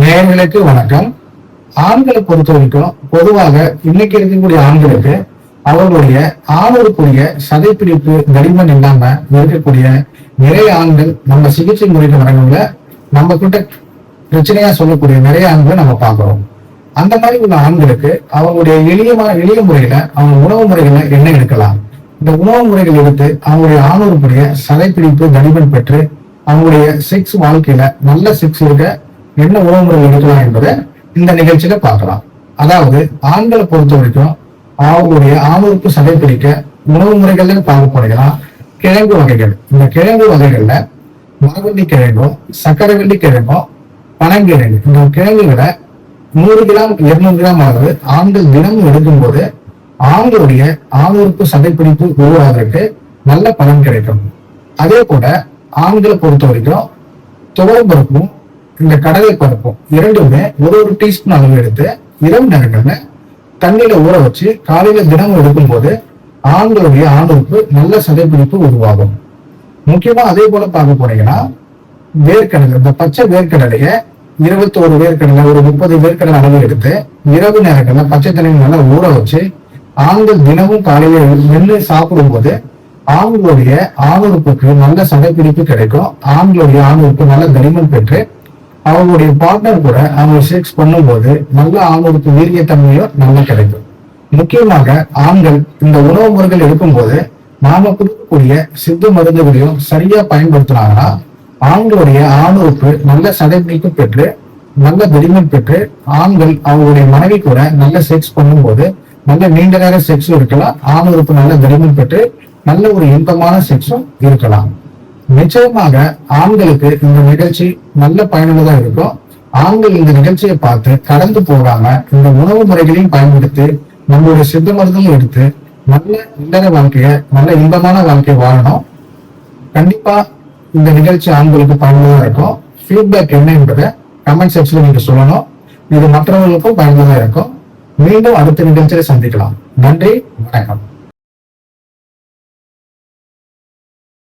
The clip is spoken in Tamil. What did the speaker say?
நேர்களுக்கு வணக்கம். ஆண்களை பொறுத்த வரைக்கும் பொதுவாக இன்னைக்கு இருக்கக்கூடிய ஆண்களுக்கு அவர்களுடைய ஆணுறுக்குரிய சதைப்பிடிப்பு தடிமன் இல்லாம இருக்கக்கூடிய நிறைய ஆண்கள் நம்ம சிகிச்சை முறைக்கு வழங்கல நம்ம கிட்ட பிரச்சனையா சொல்லக்கூடிய நிறைய ஆண்களை நம்ம பார்க்கிறோம். அந்த மாதிரி உள்ள ஆண்களுக்கு அவங்களுடைய எளியமா எளிய முறையில அவங்க உணவு முறைகளை என்ன எடுக்கலாம்? இந்த உணவு முறைகள் எடுத்து அவங்களுடைய ஆணுறுக்குரிய சதைப்பிடிப்பு தடிமன் பெற்று அவங்களுடைய செக்ஸ் வாழ்க்கையில நல்ல செக்ஸ் இருக்க என்ன உணவு முறைகள் எடுக்கலாம் என்பதை இந்த நிகழ்ச்சியில பார்க்கலாம். அதாவது ஆண்களை பொறுத்த வரைக்கும் அவங்களுடைய ஆணுறுப்பு சதைப்பிடிக்க உணவு முறைகள்ல பார்க்கப்படுகிறா கிழங்கு வகைகள். இந்த கிழங்கு வகைகள்ல மரவள்ளி கிழங்கும் சக்கரவள்ளி கிழங்கும் பனங்கிழங்கு. இந்த கிழங்குகளை நூறு கிராம் இருநூறு கிராம் அளவு ஆண்கள் தினமும் எடுக்கும்போது ஆண்களுடைய ஆணுறுப்பு சதைப்பிடிப்பு உருவாகிறதுக்கு நல்ல பலன் கிடைக்கும். அதே போல ஆண்களை பொறுத்த வரைக்கும் துவரம்பருப்பும் இந்த கடலை பருப்பும் இரண்டுமே ஒரு ஒரு டீஸ்பூன் அளவு எடுத்து இரவு நேரங்கள்ல தண்ணியில ஊற வச்சு காலையில தினமும் எடுக்கும் போது ஆண்களுடைய ஆணுறுப்பு நல்ல சதைப்பிடிப்பு உருவாகும். முக்கியமா அதே போல பார்க்க போனீங்கன்னா வேர்க்கடலை இந்த பச்சை வேர்க்கடலைய இருபத்தோரு வேர்க்கடலை ஒரு முப்பது வேர்க்கடலை அளவு எடுத்து இரவு நேரங்கள்ல பச்சை தண்ணியில் நல்லா ஊற வச்சு ஆண்கள் தினமும் காலையில மென்று சாப்பிடும்போது ஆண்களுடைய ஆணுறுப்புக்கு நல்ல சதைப்பிடிப்பு கிடைக்கும். ஆண்களுடைய ஆணுறுப்பு நல்ல தனிமன் பெற்று அவங்களுடைய பார்ட்னர் கூட அவங்க செக்ஸ் பண்ணும்போது நல்ல ஆணுறுப்பு வீரியத்தன்மையோ நல்லா கிடைக்கும். முக்கியமாக ஆண்கள் இந்த உணவு முறைகள் எடுக்கும்போது நாம கொடுக்கக்கூடிய சித்த மருந்துகளையும் சரியா பயன்படுத்தினாங்கன்னா ஆண்களுடைய ஆணுறுப்பு நல்ல சதைப்பிடிப்பு பெற்று நல்ல தடிமன் பெற்று ஆண்கள் அவங்களுடைய மனைவி கூட நல்ல செக்ஸ் பண்ணும்போது நல்ல நீண்ட நேர செக்ஸும் இருக்கலாம். ஆணுறுப்பு நல்ல தடிமன் பெற்று நல்ல ஒரு இன்பமான செக்ஸும் இருக்கலாம். நிச்சயமாக ஆண்களுக்கு இந்த நிகழ்ச்சி நல்ல பயனுள்ளதா இருக்கும் ஆண்கள் இந்த நிகழ்ச்சியை பார்த்து கடந்து போகாம இந்த உணவு முறைகளையும் பயன்படுத்தி நம்மளுடைய சித்த மருந்தும் எடுத்து நல்ல இல்லற வாழ்க்கைய நல்ல இன்பமான வாழ்க்கையை வாழணும். கண்டிப்பா இந்த நிகழ்ச்சி ஆண்களுக்கு பயனுள்ளதா இருக்கும் ஃபீட்பேக் என்ன என்பதை கமெண்ட் செக்ஷன்ல நீங்க சொல்லணும். இது மற்றவர்களுக்கும் பயனுள்ளதா இருக்கும் மீண்டும் அடுத்த நிகழ்ச்சியை சந்திக்கலாம். நன்றி வணக்கம்.